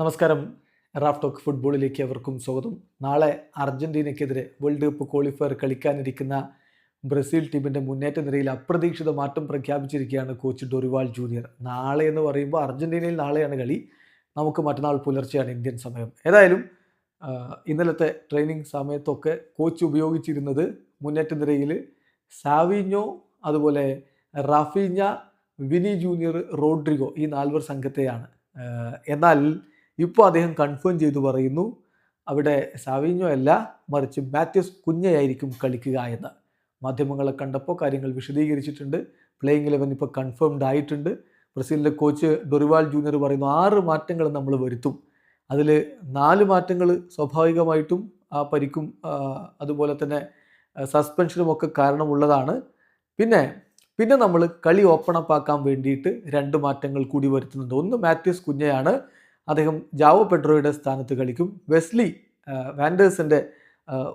നമസ്കാരം. Raf talk ഫുട്ബോളിലേക്ക് അവർക്കും സ്വാഗതം. നാളെ അർജന്റീനയ്ക്കെതിരെ വേൾഡ് കപ്പ് ക്വാളിഫയർ കളിക്കാനിരിക്കുന്ന ബ്രസീൽ ടീമിന്റെ മുന്നേറ്റ നിരയിൽ അപ്രതീക്ഷിത മാറ്റം പ്രഖ്യാപിച്ചിരിക്കുകയാണ് കോച്ച് ഡൊറിവാൾ ജൂനിയർ. നാളെ എന്ന് പറയുമ്പോൾ അർജന്റീനയിൽ നാളെയാണ് കളി. നമുക്ക് മറ്റന്നാൾ പുലർച്ചെയാണ് ഇന്ത്യൻ സമയം. ഏതായാലും ഇന്നലത്തെ ട്രെയിനിങ് സമയത്തൊക്കെ കോച്ച് ഉപയോഗിച്ചിരുന്നത് മുന്നേറ്റ നിരയിൽ സാവിഞ്ഞോ അതുപോലെ റാഫീഞ്ഞ വിനി ജൂനിയർ റോഡ്രിഗോ ഈ നാൽവർ സംഘത്തെയാണ്. എന്നാൽ ഇപ്പോൾ അദ്ദേഹം കൺഫേം ചെയ്തു പറയുന്നു അവിടെ സാവിഞ്ഞോ അല്ല മറിച്ച് മാത്യൂസ് കുഞ്ഞയായിരിക്കും കളിക്കുക എന്ന്. മാധ്യമങ്ങളെ കണ്ടപ്പോൾ കാര്യങ്ങൾ വിശദീകരിച്ചിട്ടുണ്ട്. പ്ലേയിങ് ഇലവൻ ഇപ്പോൾ കൺഫേംഡ് ആയിട്ടുണ്ട്. ബ്രസീലിന്റെ കോച്ച് ഡൊറിവാൾ ജൂനിയർ പറയുന്നു ആറ് മാറ്റങ്ങൾ നമ്മൾ വരുത്തും. അതിൽ നാല് മാറ്റങ്ങൾ സ്വാഭാവികമായിട്ടും ആ പരിക്കും അതുപോലെ തന്നെ സസ്പെൻഷനും ഒക്കെ കാരണമുള്ളതാണ്. പിന്നെ പിന്നെ നമ്മൾ കളി ഓപ്പൺ അപ്പ് ആക്കാൻ വേണ്ടിയിട്ട് രണ്ട് മാറ്റങ്ങൾ കൂടി വരുത്തുന്നുണ്ട്. ഒന്ന് മാത്യൂസ് കുഞ്ഞയാണ് അദ്ദേഹം ജാവോ പെട്രോയുടെ സ്ഥാനത്ത് കളിക്കും. വെസ്ലി വാൻഡേഴ്സിന്റെ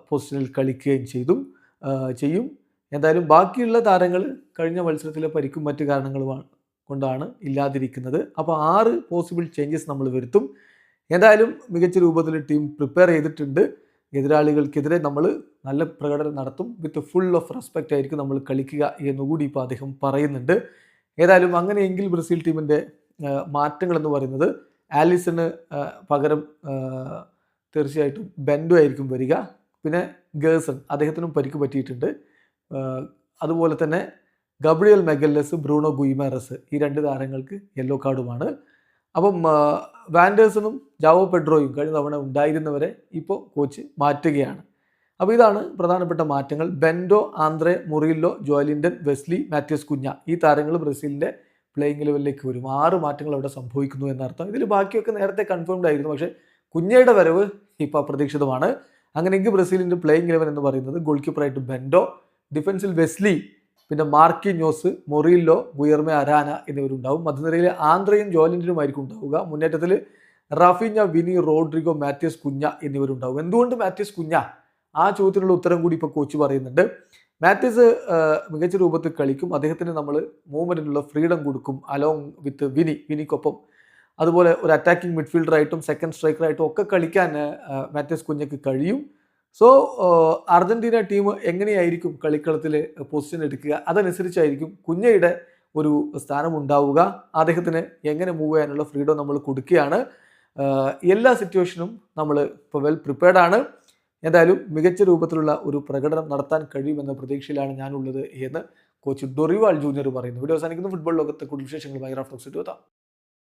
പോസ്റ്റിൽ കളിക്കുകയും ചെയ്തു ചെയ്യും. എന്തായാലും ബാക്കിയുള്ള താരങ്ങൾ കഴിഞ്ഞ മത്സരത്തിലെ പരിക്കും മറ്റു കാരണങ്ങളുമാണ് കൊണ്ടാണ് ഇല്ലാതിരിക്കുന്നത്. അപ്പോൾ ആറ് പോസിബിൾ ചേഞ്ചസ് നമ്മൾ വരുത്തും. എന്തായാലും മികച്ച രൂപത്തിൽ ടീം പ്രിപ്പയർ ചെയ്തിട്ടുണ്ട്. എതിരാളികൾക്കെതിരെ നമ്മൾ നല്ല പ്രകടനം നടത്തും. വിത്ത് ഫുൾ ഓഫ് റെസ്പെക്റ്റ് ആയിരിക്കും നമ്മൾ കളിക്കുക എന്നുകൂടി ഇപ്പോൾ അദ്ദേഹം പറയുന്നുണ്ട്. ഏതായാലും അങ്ങനെയെങ്കിൽ ബ്രസീൽ ടീമിന്റെ മാറ്റങ്ങൾ എന്ന് പറയുന്നത് ആലിസണ് പകരം തീർച്ചയായിട്ടും ബെൻഡോ ആയിരിക്കും വരിക. പിന്നെ ഗേഴ്സൺ അദ്ദേഹത്തിനും പരിക്ക് പറ്റിയിട്ടുണ്ട്. അതുപോലെ തന്നെ ഗബ്രിയൽ മെഗല്ലസ് ബ്രൂണോ ഗുയിമാറസ് ഈ രണ്ട് താരങ്ങൾക്ക് യെല്ലോ കാർഡുമാണ്. അപ്പം വാൻഡേഴ്സണും ജാവോ പെഡ്രോയും കഴിഞ്ഞ തവണ ഉണ്ടായിരുന്നവരെ ഇപ്പോൾ കോച്ച് മാറ്റുകയാണ്. അപ്പോൾ ഇതാണ് പ്രധാനപ്പെട്ട മാറ്റങ്ങൾ. ബെൻഡോ ആന്ത്രെ മുറില്ലോ ജോലിൻഡൻ വെസ്ലി മാത്യൂസ് കുഞ്ഞ ഈ താരങ്ങൾ ബ്രസീലിന്റെ പ്ലേയിങ് ലെവലിലേക്ക് വരും. ആറ് മാറ്റങ്ങൾ അവിടെ സംഭവിക്കുന്നു എന്നർത്ഥം. ഇതിൽ ബാക്കിയൊക്കെ നേരത്തെ കൺഫേംഡ് ആയിരുന്നു. പക്ഷേ കുഞ്ഞയുടെ വരവ് ഇപ്പോൾ അപ്രതീക്ഷിതമാണ്. അങ്ങനെയെങ്കിൽ ബ്രസീലിന്റെ പ്ലേയിങ് ലെവൻ എന്ന് പറയുന്നത് ഗോൾ കീപ്പറായിട്ട് ബെൻഡോ ഡിഫൻസിൽ വെസ്ലി പിന്നെ മാർക്കി ന്യൂസ് മൊറില്ലോ ഗുയർമെ അരാന എന്നിവരുണ്ടാവും. മധ്യനിരയിൽ ആന്ധ്രയും ജോലിൻഡിനുമായിരിക്കും ഉണ്ടാവുക. മുന്നേറ്റത്തിൽ റാഫിഞ്ഞ വിനി റോഡ്രിഗോ മാത്യൂസ് കുഞ്ഞ എന്നിവരുണ്ടാവും. എന്തുകൊണ്ട് മാത്യൂസ് കുഞ്ഞ? ആ ചോദ്യത്തിനുള്ള ഉത്തരം കൂടി ഇപ്പോൾ കോച്ച് പറയുന്നുണ്ട്. മാത്യൂസ് മികച്ച രൂപത്തിൽ കളിക്കും. അദ്ദേഹത്തിന് നമ്മൾ മൂവ്മെന്റിനുള്ള ഫ്രീഡം കൊടുക്കും അലോങ് വിത്ത് വിനി വിനിക്കൊപ്പം. അതുപോലെ ഒരു അറ്റാക്കിംഗ് മിഡ്ഫീൽഡറായിട്ടും സെക്കൻഡ് സ്ട്രൈക്കറായിട്ടും ഒക്കെ കളിക്കാൻ മാത്യൂസ് കുഞ്ഞയ്ക്ക് കഴിയും. സോ അർജന്റീന ടീം എങ്ങനെയായിരിക്കും കളിക്കളത്തിൽ പൊസിഷൻ എടുക്കുക? അതനുസരിച്ചായിരിക്കും കുഞ്ഞയുടെ ഒരു സ്ഥാനം ഉണ്ടാവുക അദ്ദേഹത്തിന് എങ്ങനെ മൂവ് ചെയ്യാനുള്ള ഫ്രീഡം നമ്മൾ കൊടുക്കുകയാണ്. എല്ലാ സിറ്റുവേഷനും നമ്മൾ ഇപ്പോൾ വെൽ പ്രിപ്പയർഡ് ആണ്. എന്തായാലും മികച്ച രൂപത്തിലുള്ള ഒരു പ്രകടനം നടത്താൻ കഴിയുമെന്ന പ്രതീക്ഷയിലാണ് ഞാനുള്ളത് എന്ന് കോച്ച് ഡൊറിവാൾ ജൂനിയർ പറയുന്നു. വീഡിയോ അവസാനിക്കുന്നു. ഫുട്ബോൾ ലോകത്തെ കൂടുതൽ വിശേഷങ്ങളുമായി റാഫ്റ്റോക്സ് എത്താം